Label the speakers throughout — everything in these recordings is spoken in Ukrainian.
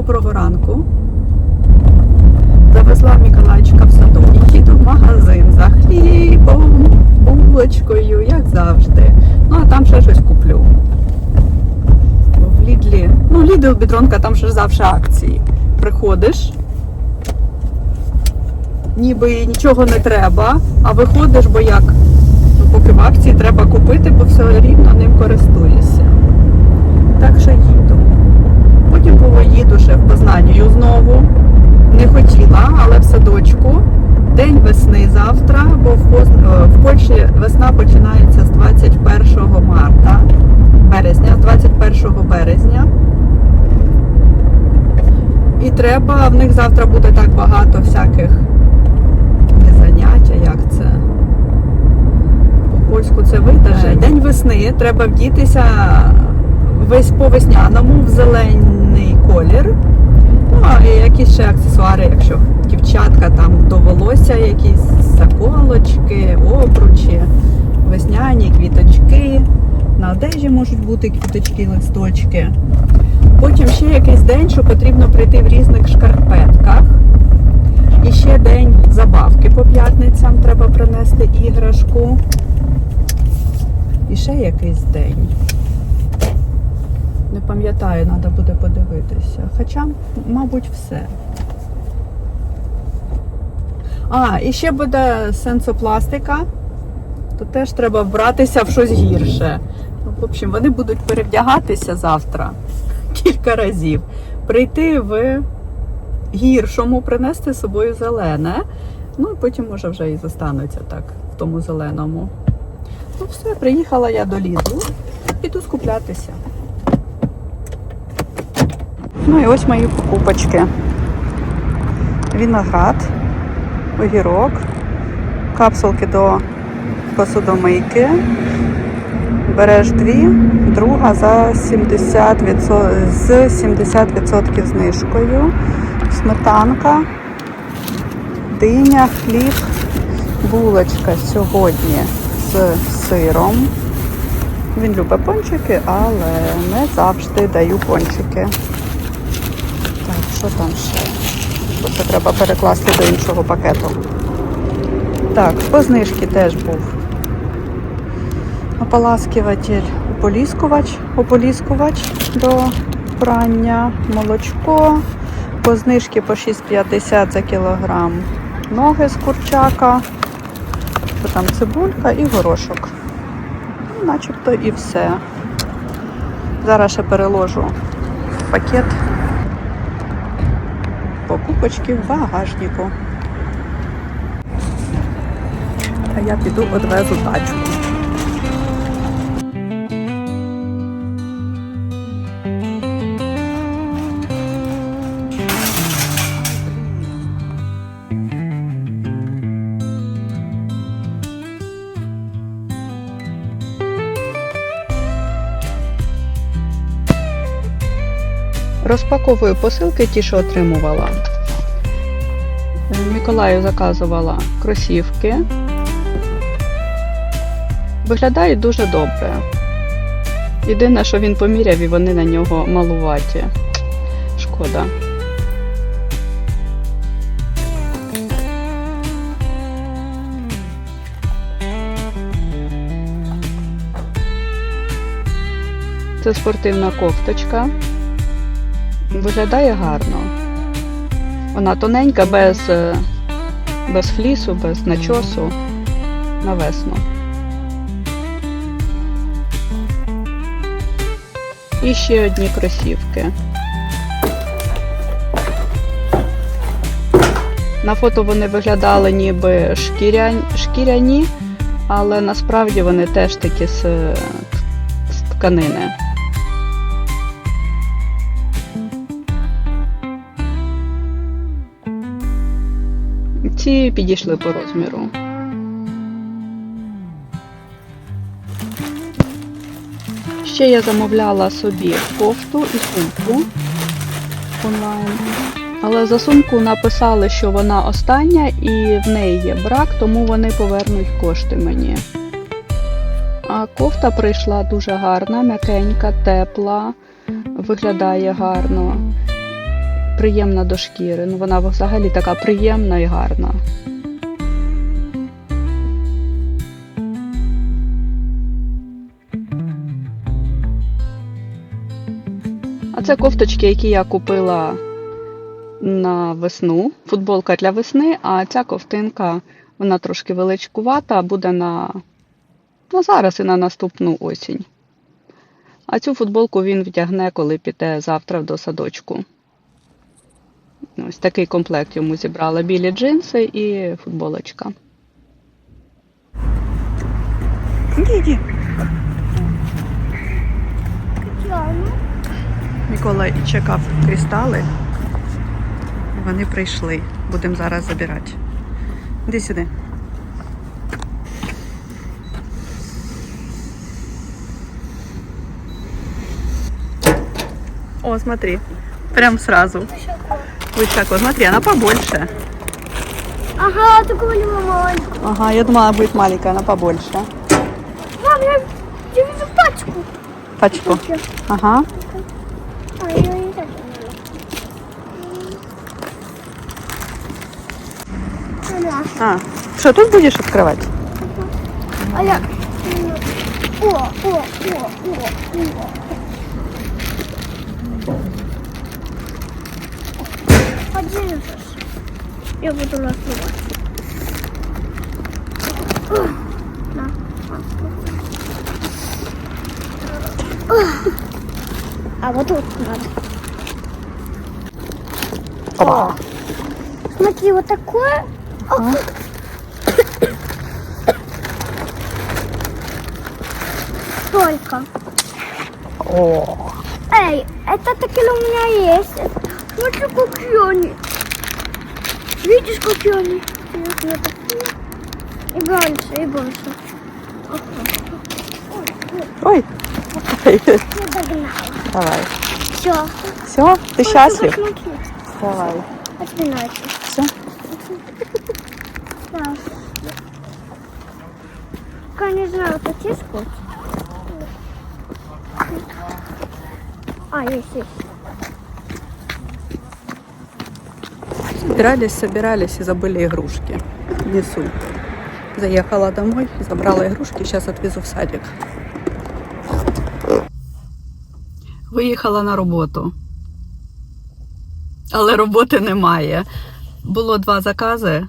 Speaker 1: Доброго ранку. Завезла Миколайчика в садок і їду в магазин за хлібом, булочкою, як завжди. Ну, а там ще щось куплю. В Лідлі. Ну, Лідл, бідронка, там ще завжди акції. Приходиш, ніби нічого не треба, а виходиш, бо як? Ну, поки в акції треба купити, бо все рівно ним користуєшся. Так що їду. Потім поїду ще в Познанію знову. Не хотіла, але в садочку. День весни завтра, бо в, е, Польщі весна починається з 21 марта, березня, з 21 березня. І треба, в них завтра буде так багато всяких не заняття, як це. По польську це видаже. День весни, треба вдітися весь по весняному в зелений колір. Ну, і якісь ще аксесуари, якщо дівчатка там до волосся, якісь заколочки, обручі, весняні квіточки. На одежі можуть бути квіточки, листочки. Потім ще якийсь день, що потрібно прийти в різних шкарпетках. І ще день забавки по п'ятницям треба принести іграшку. І ще якийсь день. Не пам'ятаю, треба буде подивитися. Хоча, мабуть, все. А, і ще буде сенсопластика. То теж треба вбратися в щось гірше. Ну, в общем, вони будуть перевдягатися завтра кілька разів. Прийти в гіршому, принести з собою зелене. Ну, і потім, може, вже і застануться так в тому зеленому. Ну, все, приїхала я до Ліду. Піду скуплятися. Ну і ось мої покупочки. Виноград, огірок, капсулки до посудомийки. Береш дві, друга за 70%, з 70% знижкою. Сметанка, диня, хліб, булочка сьогодні з сиром. Він любить пончики, але не завжди даю пончики. Що там ще? Це треба перекласти до іншого пакету. Так, по знижки теж був. Ополаскиватель, ополіскувач, ополіскувач до прання, молочко, по знижки по 6,50 за кілограм. Ноги з курчака, що там цибулька і горошок. Начебто і все. Зараз ще переложу пакет покупочки в багажнику. А я піду одвезу тачку. Розпаковую посилки ті, що отримувала. Миколаю заказувала кросівки. Виглядають дуже добре. Єдине, що він поміряв і вони на нього малуваті. Шкода. Це спортивна кофточка. Виглядає гарно. Вона тоненька, без, е, без флісу, без начосу на весну. І ще одні кросівки. На фото вони виглядали ніби шкіряні, але насправді вони теж такі з, з тканини. Ці підійшли по розміру. Ще я замовляла собі кофту і сумку онлайн. Але за сумку написали, що вона остання і в неї є брак, тому вони повернуть кошти мені. А кофта прийшла дуже гарна, м'якенька, тепла, виглядає гарно.
Speaker 2: Приємна до шкіри. Ну, вона взагалі така приємна і гарна. А це кофточки, які я купила на весну. Футболка для весни, а ця ковтинка вона трошки величкувата, буде на, на зараз і на наступну осінь. А цю футболку він вдягне, коли піде завтра до садочку. Ось такий комплект йому зібрала білі джинси і футболочка.
Speaker 1: Іди. Микола чекав кристали. Вони прийшли. Будемо зараз забирати. Іди сюди. О, смотри. Прям сразу. Высоко. Смотри, она побольше.
Speaker 3: Ага, такого не маленького.
Speaker 1: Ага, я думала, она будет маленькая, она побольше.
Speaker 3: Мам, я, я вижу пачку.
Speaker 1: Пачку. Ага.
Speaker 3: А, я не так поняла.
Speaker 1: А, что, тут будешь открывать?
Speaker 3: А я... О, о, о, о, о. Подержишь. Я буду раскрывать. На. А вот тут надо.
Speaker 1: Опа.
Speaker 3: Смотри, вот такое. О, Только.
Speaker 1: О,
Speaker 3: Эй, это таки у меня есть. Смотри, какие они. Видишь, какие они? Нет, нет, такие. И больше, и больше.
Speaker 1: ой.
Speaker 3: Я догнал.
Speaker 1: Давай.
Speaker 3: Все.
Speaker 1: Все, ты счастлив? Давай.
Speaker 3: Отминайте.
Speaker 1: Все.
Speaker 3: Да. Пока не знаю, есть кот? А, есть, есть.
Speaker 1: Собирались, собирались и забыли игрушки. Несу. Заехала домой, забрала игрушки, сейчас отвезу в садик. Виїхала на роботу. Але роботи немає. Було два закази.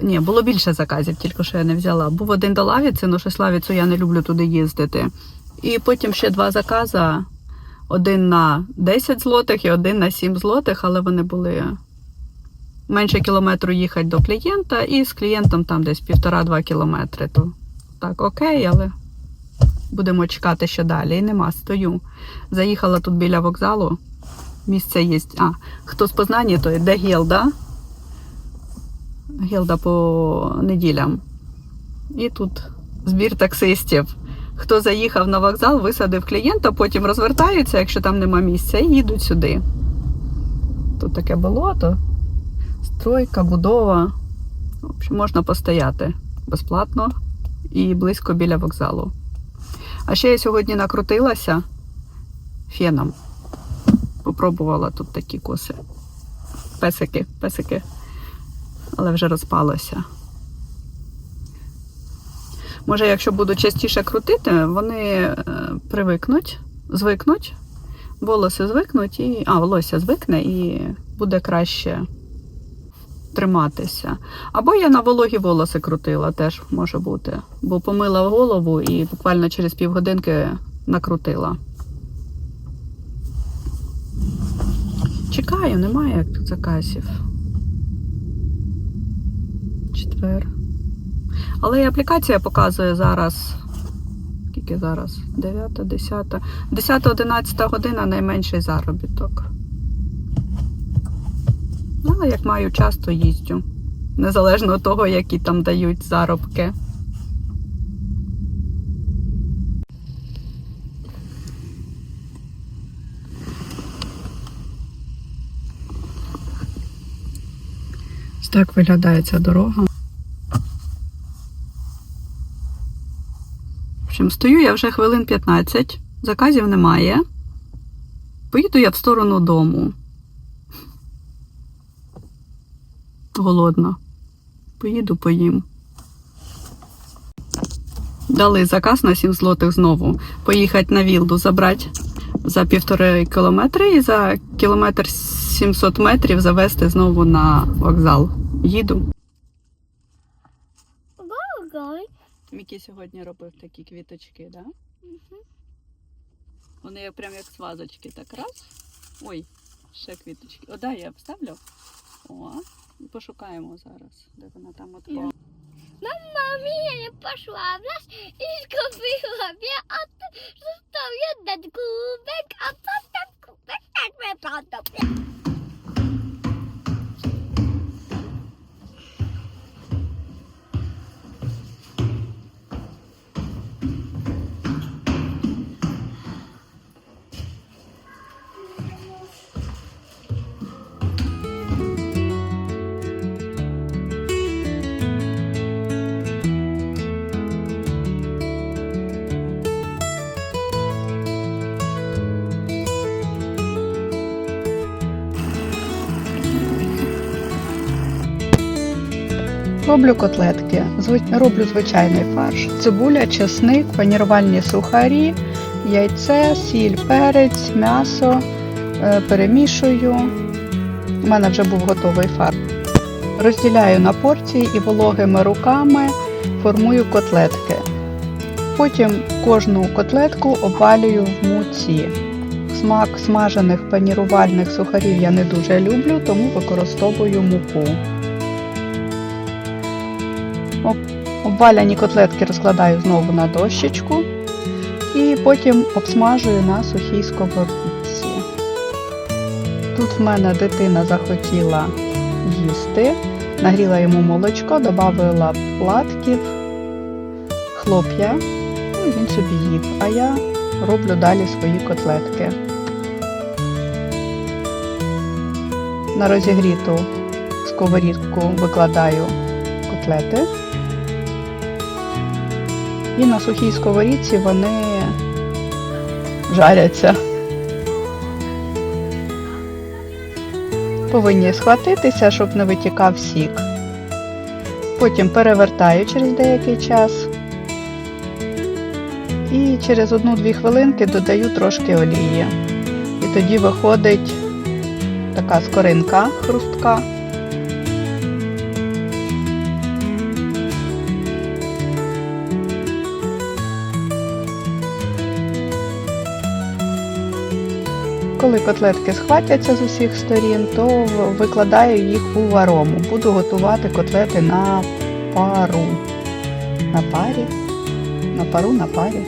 Speaker 1: Ні, було більше заказів, тільки що я не взяла. Був один до Лавіці, ну щось Лавіцю я не люблю туди їздити. І потім ще два закази. Один на 10 злотих і один на 7 злотих, але вони були менше кілометру їхати до клієнта, і з клієнтом там десь півтора-два кілометри. То так, окей, але будемо чекати, що далі. І нема, стою. Заїхала тут біля вокзалу. Місце є. А, хто з Познані, то де Гілда. Гілда по неділям. І тут збір таксистів. Хто заїхав на вокзал, висадив клієнта, потім розвертаються, якщо там нема місця, і їдуть сюди. Тут таке болото, стройка, будова. В общем, можна постояти безплатно і близько біля вокзалу. А ще я сьогодні накрутилася феном. Попробувала тут такі коси. Песики, песики. Але вже розпалося. Може, якщо буду частіше крутити, вони е, привикнуть, звикнуть, волоси звикнуть і. А, волосся звикне і буде краще триматися. Або я на вологі волоси крутила, теж може бути. Бо помила голову і буквально через півгодинки накрутила. Чекаю, немає заказів. Четвер. Але і аплікація показує зараз. Скільки зараз? 9, 10. 10, 11 година найменший заробіток. Ну, Але як маю час, то їздю. Незалежно від того, які там дають заробки. Так виглядає ця дорога. В общем, стою я вже хвилин 15, заказів немає. Поїду я в сторону дому.
Speaker 4: Голодна. Поїду поїм. Дали заказ на 7 злотих знову. Поїхати на Вілду забрати за півтори кілометри і за кілометр 700 метрів завести знову на вокзал. Їду. Мікі сьогодні робив такі квіточки, да? Вони прям як з вазочки, так раз. Ой, ще квіточки. О, да, я вставлю. О, пошукаємо зараз, де вона там от. О,
Speaker 3: Мама, я пошла в нас и скупила мне от что я дать кубик, а потом кубик так мы
Speaker 1: Роблю котлетки. Роблю звичайний фарш. Цибуля, чесник, панірувальні сухарі, яйце, сіль, перець, м'ясо. Е, Перемішую. У мене вже був готовий фарш. Розділяю на порції і вологими руками формую котлетки. Потім кожну котлетку обвалюю в муці. Смак смажених панірувальних сухарів я не дуже люблю, тому використовую муку. Обваляні котлетки розкладаю знову на дощечку і потім обсмажую на сухій сковорідці. Тут в мене дитина захотіла їсти, нагріла йому молочко, додала платків, хлоп'я, ну, і він собі їв, а я роблю далі свої котлетки. На розігріту сковорідку викладаю котлети. І на сухій сковорідці вони жаряться. Повинні схватитися, щоб не витікав сік. Потім перевертаю через деякий час. І через 1-2 хвилинки додаю трошки олії. І тоді виходить така скоринка хрустка. Коли котлетки схватяться з усіх сторін, то викладаю їх у варому. Буду готувати котлети на пару. На парі? На пару, на парі.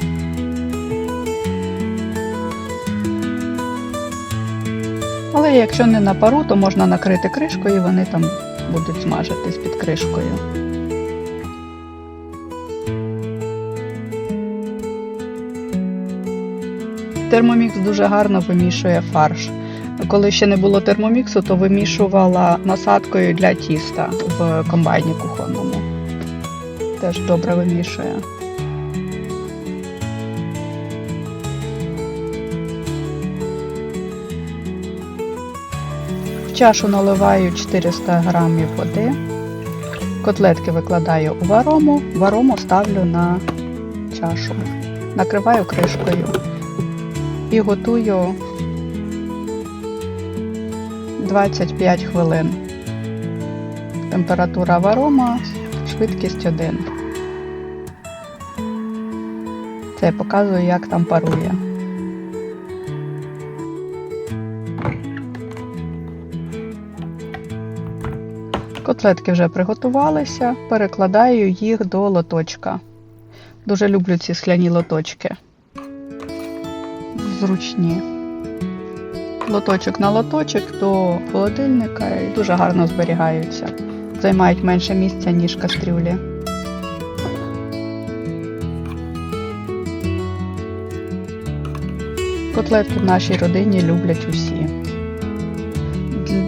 Speaker 1: Але якщо не на пару, то можна накрити кришкою і вони там будуть смажитись під кришкою. Термомікс дуже гарно вимішує фарш. Коли ще не було термоміксу, то вимішувала насадкою для тіста в комбайні кухонному. Теж добре вимішує. В чашу наливаю 400 грамів води. Котлетки викладаю у варому, варому ставлю на чашу. Накриваю кришкою і готую 25 хвилин. Температура варома, швидкість 1. Це я показую, як там парує. Котлетки вже приготувалися, перекладаю їх до лоточка. Дуже люблю ці скляні лоточки зручні. Лоточок на лоточок до холодильника і дуже гарно зберігаються. Займають менше місця, ніж кастрюлі. Котлетки в нашій родині люблять усі.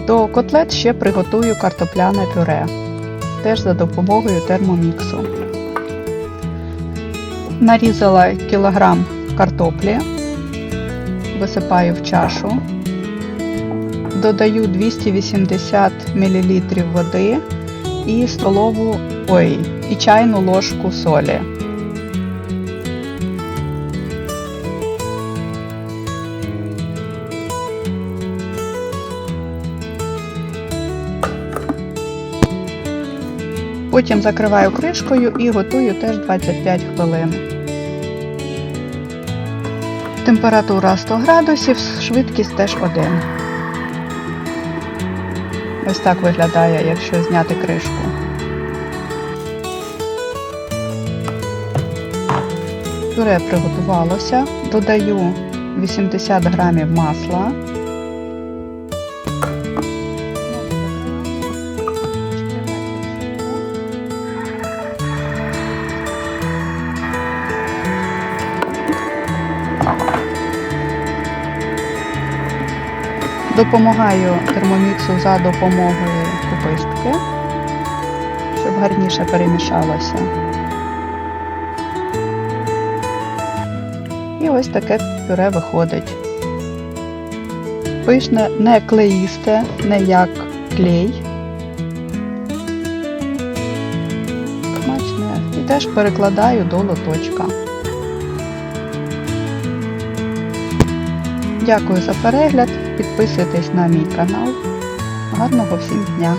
Speaker 1: До котлет ще приготую картопляне пюре, теж за допомогою термоміксу. Нарізала кілограм картоплі, висипаю в чашу, додаю 280 мл води і столову, ой, і чайну ложку солі. Потім закриваю кришкою і готую теж 25 хвилин. Температура 100 градусів, швидкість теж 1. Ось так виглядає, якщо зняти кришку. Пюре приготувалося. Додаю 80 грамів масла. Допомагаю термоміксу за допомогою купистки, щоб гарніше перемішалося. І ось таке пюре виходить. Пишне не клеїсте, не як клей. Смачне. І теж перекладаю до лоточка. Дякую за перегляд. Підписуйтесь на мій канал. Гарного всім дня!